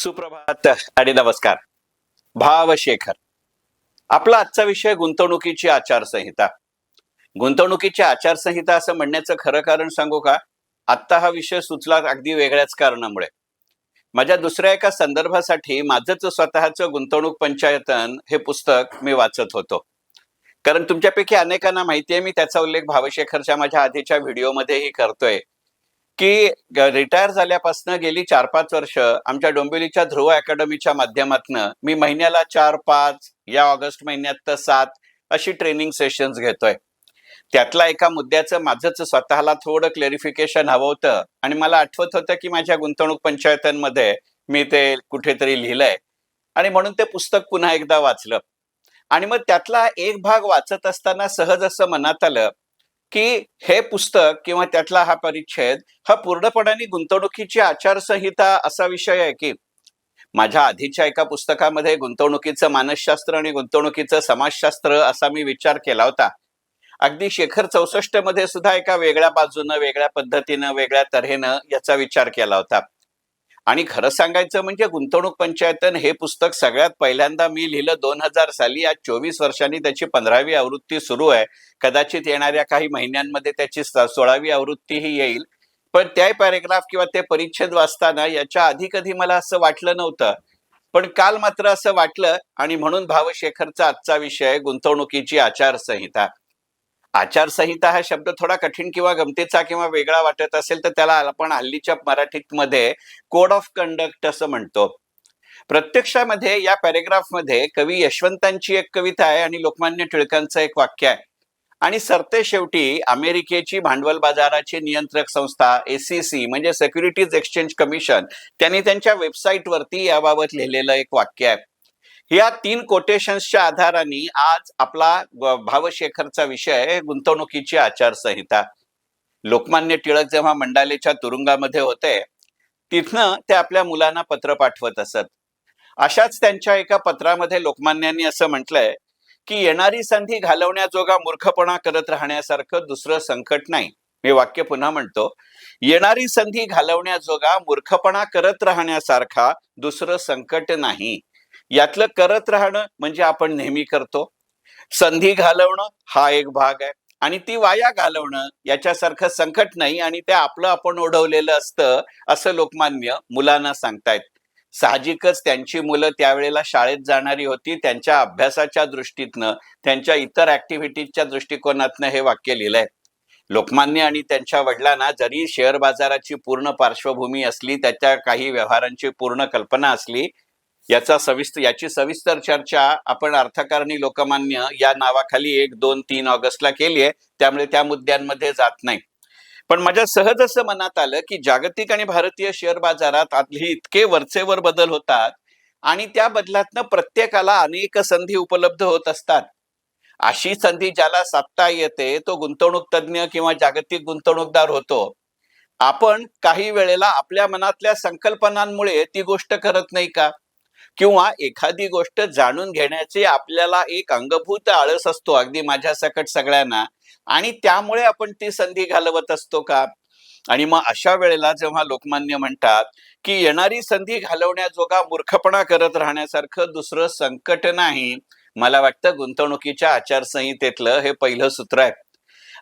सुप्रभात आणि नमस्कार. भावशेखर. आपला आजचा विषय गुंतवणुकीची आचारसंहिता. गुंतवणुकीची आचारसंहिता असं म्हणण्याचं खरं कारण सांगू का? आत्ता हा विषय सुचला अगदी वेगळ्याच कारणामुळे. माझ्या दुसऱ्या एका संदर्भासाठी माझंच स्वतःचं गुंतवणूक पंचायतन हे पुस्तक मी वाचत होतो. कारण तुमच्यापैकी अनेकांना माहिती आहे मी त्याचा उल्लेख भावशेखरच्या माझ्या आधीच्या व्हिडिओमध्येही करतोय. की रिटायर झाल्यापासून गेली चार पाच वर्ष आमच्या डोंबिवलीच्या ध्रुव अकॅडमीच्या माध्यमातून मी महिन्याला चार पाच या ऑगस्ट महिन्यात तर सात अशी ट्रेनिंग सेशन्स घेतोय. त्यातला एका मुद्द्याचं माझंच स्वतःला थोडं क्लेरिफिकेशन हवं होतं आणि मला आठवत होतं की माझ्या गुंतवणूक पंचायतांमध्ये मी ते कुठेतरी लिहिलंय. आणि म्हणून ते पुस्तक पुन्हा एकदा वाचलं. आणि मग त्यातला एक भाग वाचत असताना सहज असं मनात आलं की हे पुस्तक किंवा त्यातला हा परिच्छेद हा पूर्णपणाने गुंतवणुकीची आचारसंहिता असा विषय आहे की माझ्या आधीच्या एका पुस्तकामध्ये गुंतवणुकीचं मानसशास्त्र आणि गुंतवणुकीचं समाजशास्त्र असा मी विचार केला होता. अगदी शेखर चौसष्टमध्ये सुद्धा एका वेगळ्या बाजूनं वेगळ्या पद्धतीनं वेगळ्या तऱ्हेनं याचा विचार केला होता. आणि खरं सांगायचं म्हणजे गुंतवणूक पंचायतन हे पुस्तक सगळ्यात पहिल्यांदा मी लिहिलं दोन हजार साली. आज चोवीस वर्षांनी त्याची पंधरावी आवृत्ती सुरू आहे. कदाचित येणाऱ्या काही महिन्यांमध्ये त्याची सोळावी आवृत्तीही येईल. पण त्या पॅरेग्राफ किंवा ते परिच्छेद वाचताना याच्या आधी कधी मला असं वाटलं नव्हतं. पण काल मात्र असं वाटलं आणि म्हणून भावशेखरचा आजचा विषय गुंतवणुकीची आचारसंहिता. आचारसंहिता हा शब्द थोडा कठीण किंवा गमतीचा किंवा वेगळा वाटत असेल तर त्याला आपण हल्लीच्या मराठीत मध्ये कोड ऑफ कंडक्ट असं म्हणतो. प्रत्यक्षामध्ये या पॅरेग्राफमध्ये कवी यशवंतांची एक कविता आहे आणि लोकमान्य टिळकांचं एक वाक्य आहे. आणि सरते शेवटी अमेरिकेची भांडवल बाजाराची नियंत्रक संस्था एसीसी म्हणजे सेक्युरिटीज एक्सचेंज कमिशन त्यांनी त्यांच्या वेबसाईटवरती याबाबत लिहिलेलं एक वाक्य आहे. या तीन कोटेशन्सच्या आधाराने आज आपला भावशेखरचा विषय गुंतवणुकीची आचारसंहिता. लोकमान्य टिळक जेव्हा मंडालेच्या तुरुंगामध्ये होते तिथनं ते आपल्या मुलांना पत्र पाठवत असत. अशाच त्यांच्या एका पत्रामध्ये लोकमान्यांनी असं म्हटलंय की येणारी संधी घालवण्याजोगा मूर्खपणा करत राहण्यासारखं दुसरं संकट नाही. मी वाक्य पुन्हा म्हणतो. येणारी संधी घालवण्याजोगा मूर्खपणा करत राहण्यासारखा दुसरं संकट नाही. यातलं करत राहणं म्हणजे आपण नेहमी करतो. संधी घालवणं हा एक भाग आहे. आणि ती वाया घालवणं याच्यासारखं संकट नाही आणि ते आपलं आपण ओढवलेलं असतं असं लोकमान्य मुलांना सांगतायत. साहजिकच त्यांची मुलं त्यावेळेला शाळेत जाणारी होती त्यांच्या अभ्यासाच्या दृष्टीतनं त्यांच्या इतर ऍक्टिव्हिटीजच्या दृष्टिकोनातनं हे वाक्य लिहिलंय. लोकमान्य आणि त्यांच्या वडिलांना जरी शेअर बाजाराची पूर्ण पार्श्वभूमी असली त्याच्या काही व्यवहारांची पूर्ण कल्पना असली याचा सविस्तर याची सविस्तर चर्चा आपण अर्थकारणी लोकमान्य या नावाखाली एक दोन तीन ऑगस्टला केली आहे. त्यामुळे त्या मुद्द्यांमध्ये जात नाही. पण माझ्या सहज असं मनात आलं की जागतिक आणि भारतीय शेअर बाजारात आतली इतके वरचेवर बदल होतात आणि त्या बदलातनं प्रत्येकाला अनेक संधी उपलब्ध होत असतात. अशी संधी ज्याला साधता येते तो गुंतवणूक तज्ज्ञ किंवा जागतिक गुंतवणूकदार होतो. आपण काही वेळेला आपल्या मनातल्या संकल्पनांमुळे ती गोष्ट करत नाही का? किंवा एखादी गोष्ट जाणून घेण्याचे आपल्याला एक अंगभूत आळस असतो अगदी माझ्या सकट सगळ्यांना. आणि त्यामुळे आपण ती संधी घालवत असतो का? आणि मग अशा वेळेला जेव्हा लोकमान्य म्हणतात की येणारी संधी घालवण्याजोगा मूर्खपणा करत राहण्यासारखं दुसरं संकट नाही मला वाटतं गुंतवणुकीच्या आचारसंहितेतलं हे पहिलं सूत्र आहे.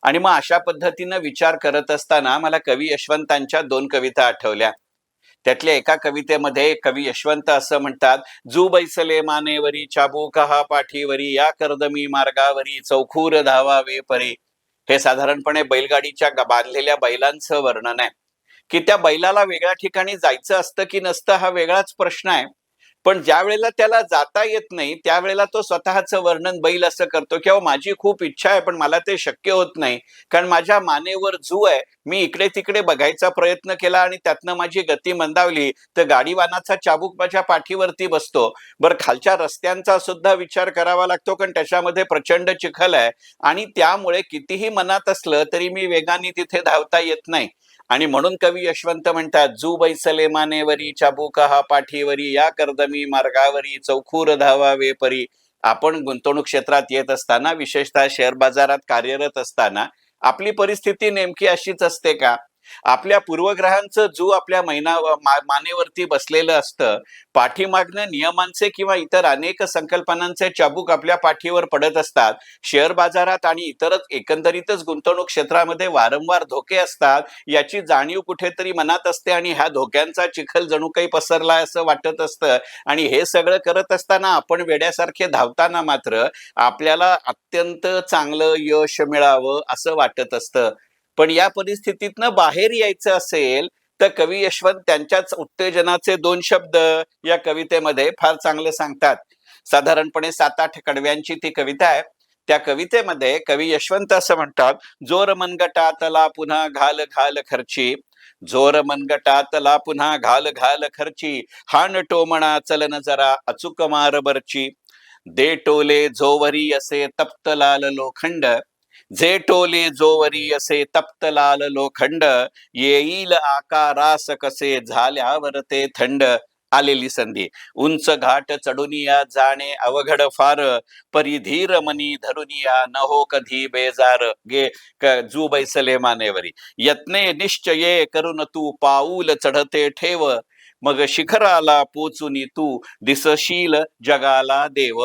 आणि मग अशा पद्धतीनं विचार करत असताना मला कवी यशवंतांच्या दोन कविता आठवल्या. त्यातल्या एका कवितेमध्ये कवी यशवंत असं म्हणतात जू बैसले मानेवरी चाबूक हा पाठीवरी या कर्दमी मार्गावरी चौखूर धावावे परे. हे साधारणपणे बैलगाडीच्या बांधलेल्या बैलांचं वर्णन आहे. की त्या बैलाला वेगळ्या ठिकाणी जायचं असतं की नसतं हा वेगळाच प्रश्न आहे. पण ज्या वेळेला त्याला जाता येत नाही त्यावेळेला तो स्वतःचं वर्णन बैल असं करतो किंवा माझी खूप इच्छा आहे पण मला ते शक्य होत नाही कारण माझ्या मानेवर जू आहे मी इकडे तिकडे बघायचा प्रयत्न केला आणि त्यातनं माझी गती मंदावली तर गाडीवानाचा चाबूक माझ्या पाठीवरती बसतो. बरं खालच्या रस्त्यांचा सुद्धा विचार करावा लागतो कारण त्याच्यामध्ये प्रचंड चिखल आहे. आणि त्यामुळे कितीही मनात असलं तरी मी वेगाने तिथे धावता येत नाही. आणि म्हणून कवी यशवंत म्हणतात जू बैसले मानेवरी चाबूक हा पाठीवरी या कर्दमी मार्गावरी चौखूर धावावे परी आपण गुंतवणूक क्षेत्रात येत असताना विशेषतः शेअर बाजारात कार्यरत असताना आपली परिस्थिती नेमकी अशीच असते का? आपल्या पूर्वग्रहांचं जो आपल्या मैना मानेवरती बसलेलं असतं पाठीमागनं नियमांचे किंवा इतर अनेक संकल्पनांचे चाबूक आपल्या पाठीवर पडत असतात. शेअर बाजारात आणि इतरच एकंदरीतच गुंतवणूक क्षेत्रामध्ये वारंवार धोके असतात याची जाणीव कुठेतरी मनात असते आणि ह्या धोक्यांचा चिखल जणू काही पसरलाय असं वाटत असतं. आणि हे सगळं करत असताना आपण वेड्यासारखे धावताना मात्र आपल्याला अत्यंत चांगलं यश मिळावं असं वाटत असतं. पण या परिस्थितीतनं बाहेर यायचं असेल तर कवी यशवंत त्यांच्याच उत्तेजनाचे दोन शब्द या कवितेमध्ये फार चांगले सांगतात. साधारणपणे सात आठ कडव्यांची ती कविता आहे. त्या कवितेमध्ये कवी यशवंत असं म्हणतात जोर मनगटातला पुन्हा घाल घाल खर्ची. जोर मनगटातला पुन्हा घाल घाल खर्ची. हाण टोमणा चलन जरा अचूक मार बरची. दे टोले जोवरी असे तप्त लाल लोखंड. जे टोले जोवरी असे तप्त लाल लोखंड येईल आकारास कसे झाल्यावर ते थंड आलेली संधी उंच घाट चढुनिया जाणे अवघड फार परिधीर मनी धरुनिया न हो कधी बेजार गे जू बैसले मानेवरी यत्ने निश्चये करून तू पाऊल चढते ठेव मग शिखराला पोचुनी तू दिसशील जगाला देव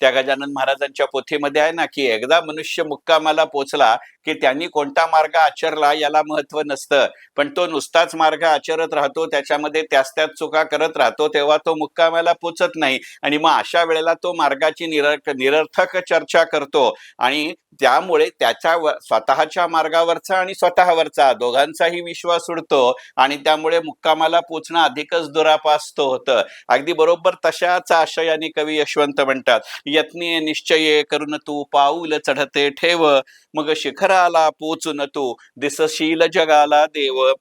त्या गजानन महाराजांच्या पोथीमध्ये आहे ना की एकदा मनुष्य मुक्कामाला पोचला की त्यांनी कोणता मार्ग आचरला याला महत्त्व नसतं. पण तो नुसताच मार्ग आचरत राहतो त्याच्यामध्ये त्याच त्याच चुका करत राहतो तेव्हा तो मुक्कामाला पोचत नाही. आणि मग अशा वेळेला तो मार्गाची निर निरर्थक चर्चा करतो. आणि त्यामुळे त्याच्या स्वतःच्या मार्गावरचा आणि स्वतःवरचा दोघांचाही विश्वास उडतो आणि त्यामुळे मुक्कामाला पोचणं अधिकच दुरापास्त होतं. अगदी बरोबर तशाच आशयाने कवी यशवंत म्हणतात यत्ने निश्चये करून तू पाऊल चढते ठेव. मग शिखर शिखराला पोचून तू. दिसशील जगाला देव.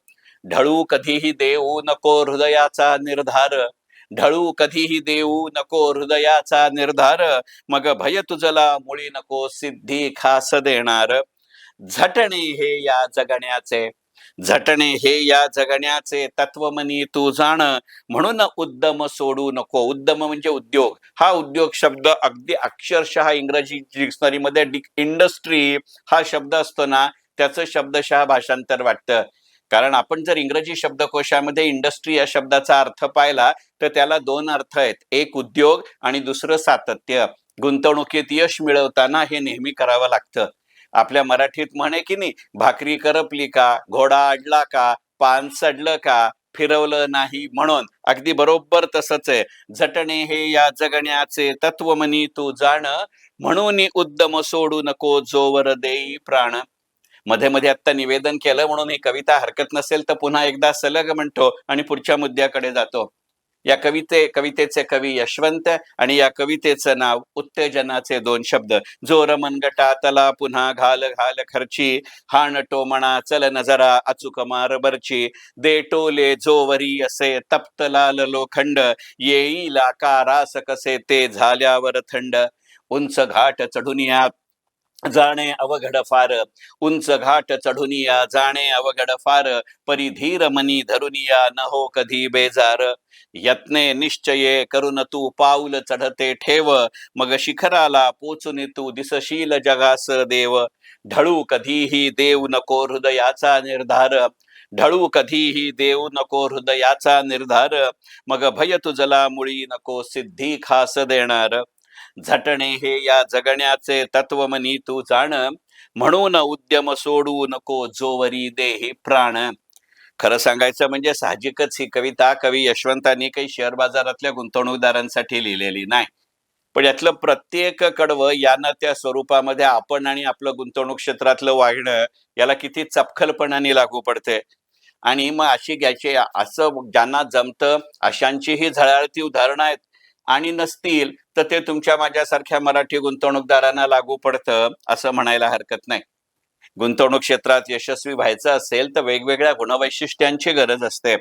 ढळू कधीही देऊ नको हृदयाचा निर्धार. ढळू कधीही देऊ नको हृदयाचा निर्धार. मग भय तुझला मुळी नको सिद्धी खास देणार. झटणे हे या जगण्याचे. झटणे हे या जगण्याचे तत्वमनी तू जाण. म्हणून उद्दम सोडू नको. उद्दम म्हणजे उद्योग. हा उद्योग शब्द अगदी अक्षरशः इंग्रजी डिक्शनरीमध्ये इंडस्ट्री हा शब्द असतो ना त्याचं शब्दशः भाषांतर वाटतं. कारण आपण जर इंग्रजी शब्दकोशामध्ये इंडस्ट्री या शब्दाचा अर्थ पाहिला तर त्याला दोन अर्थ आहेत. एक उद्योग आणि दुसरं सातत्य. गुंतवणुकीत यश मिळवताना हे नेहमी करावं लागतं. आपल्या मराठीत म्हणे की नाही भाकरी करपली का घोडा अडला का पान सडलं का फिरवलं नाही म्हणून. अगदी बरोबर तसंच आहे. झटणे हे या जगण्याचे तत्वमनी तू जाण म्हणून उद्दम सोडू नको जोवर देई प्राण. मध्ये मध्ये आत्ता निवेदन केलं म्हणून ही कविता हरकत नसेल तर पुन्हा एकदा सलग म्हणतो आणि पुढच्या मुद्द्याकडे जातो. या कविते कवितेचे कवी यशवंत आणि या कवितेचं नाव उत्तेजनाचे दोन शब्द. जोर मनगटातला पुन्हा घाल घाल खर्ची. हाण टोमणा चल नजरा अचूक मार बरची. दे टोले जोवरी असे तप्त लाल लोखंड. येईल आकारास कसे ते झाल्यावर थंड. उंच घाट चढून या जाणे अवघड फार. उंच घाट चढुनिया जाणे अवघड फार. परिधीर मनी धरुनिया न हो कधी बेजार. यत्ने निश्चये करून तू पाऊल चढते ठेव. मग शिखराला पोचून तू दिसशील जगास देव. ढळू कधीही देव नको हृदयाचा निर्धार. ढळू कधीही देव नको हृदयाचा निर्धार. मग भय तुझला मुळी नको सिद्धी खास देणार. झटणे हे या जगण्याचे तत्वमनी तू जाण. म्हणून उद्यम सोडू नको जोवरी देही प्राण. खरं सांगायचं म्हणजे साहजिकच ही कविता कवी यशवंतांनी काही शेअर बाजारातल्या गुंतवणूकदारांसाठी लिहिलेली नाही. पण यातलं प्रत्येक कडवं यानं त्या स्वरूपामध्ये आपण आणि आपलं गुंतवणूक क्षेत्रातलं वागणं याला किती चपखलपणाने लागू पडते. आणि मग अशी घ्यायची असं ज्यांना जमतं अशांचीही झळाळती उदाहरणं आहेत. आणि नसतील तर ते तुमच्या माझ्यासारख्या मराठी गुंतवणूकदारांना लागू पडतं असं म्हणायला हरकत नाही. गुंतवणूक क्षेत्रात यशस्वी व्हायचं असेल तर वेगवेगळ्या गुणवैशिष्ट्यांची गरज असते.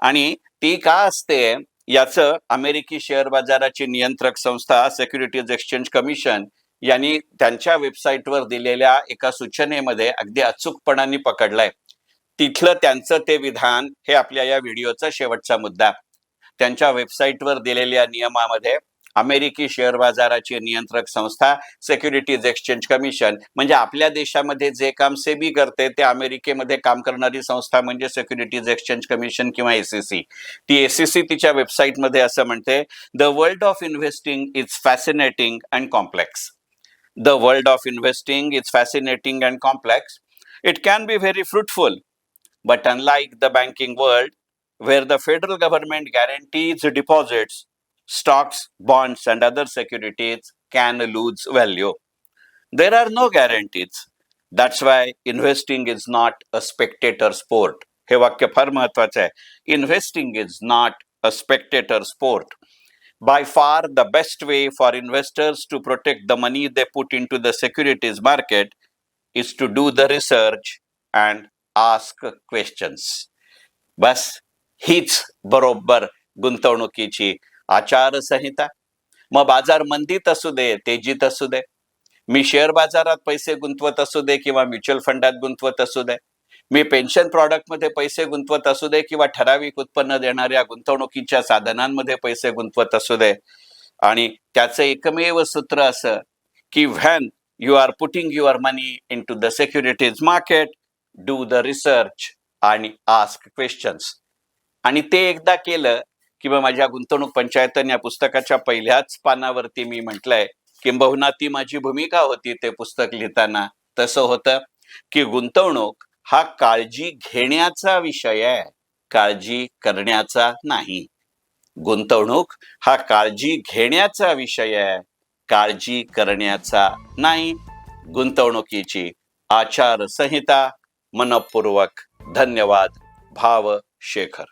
आणि ती का असते याचं अमेरिकी शेअर बाजाराची नियंत्रक संस्था सेक्युरिटीज एक्सचेंज कमिशन यांनी त्यांच्या वेबसाईटवर दिलेल्या एका सूचनेमध्ये अगदी अचूकपणाने पकडलंय. तिथलं त्यांचं ते विधान हे आपल्या या व्हिडिओचा शेवटचा मुद्दा. त्यांच्या वेबसाईटवर दिलेल्या नियमामध्ये अमेरिकी शेअर बाजाराची नियंत्रक संस्था सेक्युरिटीज एक्सचेंज कमिशन म्हणजे आपल्या देशामध्ये जे काम सेबी करते ते अमेरिकेमध्ये काम करणारी संस्था म्हणजे सेक्युरिटीज एक्सचेंज कमिशन किंवा एसीसी ती एसीसी तिच्या वेबसाईटमध्ये असं म्हणते the world of investing is fascinating and complex the world of investing is fascinating and complex it can be very fruitful but unlike the banking world where the federal government guarantees deposits, stocks, bonds, and other securities can lose value. There are no guarantees. That's why investing is not a spectator sport. हे वाक्य फार महत्वाचं आहे investing is not a spectator sport by far the best way for investors to protect the money they put into the securities market is to do the research and ask questions. बस हीच बरोबर गुंतवणुकीची आचारसंहिता. मग बाजार मंदीत असू दे तेजीत असू दे. मी शेअर बाजारात पैसे गुंतवत असू दे किंवा म्युच्युअल फंडात गुंतवत असू दे. मी पेन्शन प्रॉडक्टमध्ये पैसे गुंतवत असू दे किंवा ठराविक उत्पन्न देणाऱ्या गुंतवणुकीच्या साधनांमध्ये पैसे गुंतवत असू दे. आणि त्याचं एकमेव सूत्र असं की when you are putting your money into the securities market do the research आणि आस्क क्वेश्चन्स आणि ते एकदा केलं किंवा माझ्या गुंतवणूक पंचायतन या पुस्तकाच्या पहिल्याच पानावरती मी म्हटलंय किंबहुना ती माझी भूमिका होती ते पुस्तक लिहिताना. तसं होतं की गुंतवणूक हा काळजी घेण्याचा विषय आहे काळजी करण्याचा नाही. गुंतवणूक हा काळजी घेण्याचा विषय आहे काळजी करण्याचा नाही. गुंतवणुकीची आचारसंहिता मनपूर्वक धन्यवाद भाव शेखर